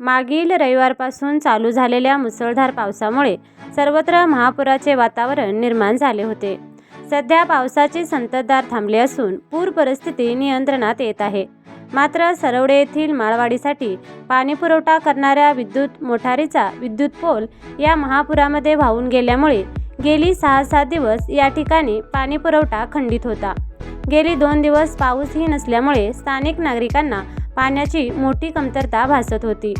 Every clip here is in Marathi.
मागील रविवारपासून चालू झालेल्या मुसळधार पावसामुळे सर्वत्र महापुराचे वातावरण निर्माण झाले होते. सध्या पावसाचे संततधार थांबले असून पूर परिस्थिती नियंत्रणात येत आहे. मात्र सरवडे येथील माळवाडीसाठी पाणीपुरवठा करणाऱ्या विद्युत मोटारीचा विद्युत पोल या महापुरामध्ये वाहून गेल्यामुळे गेली सहा सात दिवस या ठिकाणी पाणीपुरवठा खंडित होता. गेली दोन दिवस पाऊसही नसल्यामुळे स्थानिक नागरिकांना पाण्याची मोठी कमतरता भासत होती.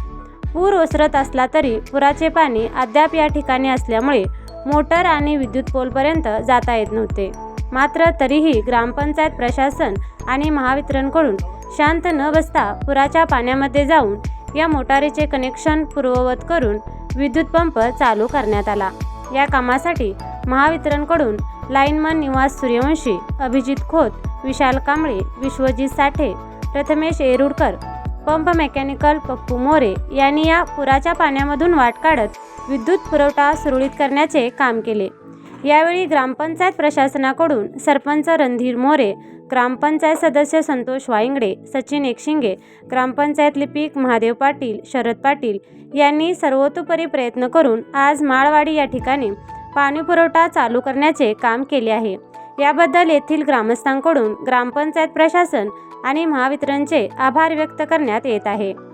पूर ओसरत असला तरी पुराचे पाणी अद्याप या ठिकाणी असल्यामुळे मोटर आणि विद्युत पोलपर्यंत जाता येत नव्हते. मात्र तरीही ग्रामपंचायत प्रशासन आणि महावितरणकडून शांत न बसता पुराच्या पाण्यामध्ये जाऊन या मोटारीचे कनेक्शन पूर्ववत करून विद्युत पंप चालू करण्यात आला. या कामासाठी महावितरणकडून lineman Nivas Suryavanshi Abhijit Khot Vishal Kamble Vishwajit Sathe Prathamesh Yerudkar pump mechanical Pappu More यांनी या पुराच्या पाण्यामधून वाट काढत विद्युत पुरवठा सुरळीत करण्याचे काम केले. यावेळी ग्रामपंचायत प्रशासनाकडून सरपंच रणधीर मोरे ग्रामपंचायत सदस्य संतोष वाईंगडे सचिन एकशिंगे ग्रामपंचायत लिपिक महादेव पाटील शरद पाटील यांनी सर्वतोपरी प्रयत्न करून आज माळवाडी या ठिकाणी पाणीपुरवठा चालू करण्याचे काम केले आहे. याबद्दल येथील ग्रामस्थांकडून ग्रामपंचायत प्रशासन आणि महावितरणचे आभार व्यक्त करण्यात येत आहे.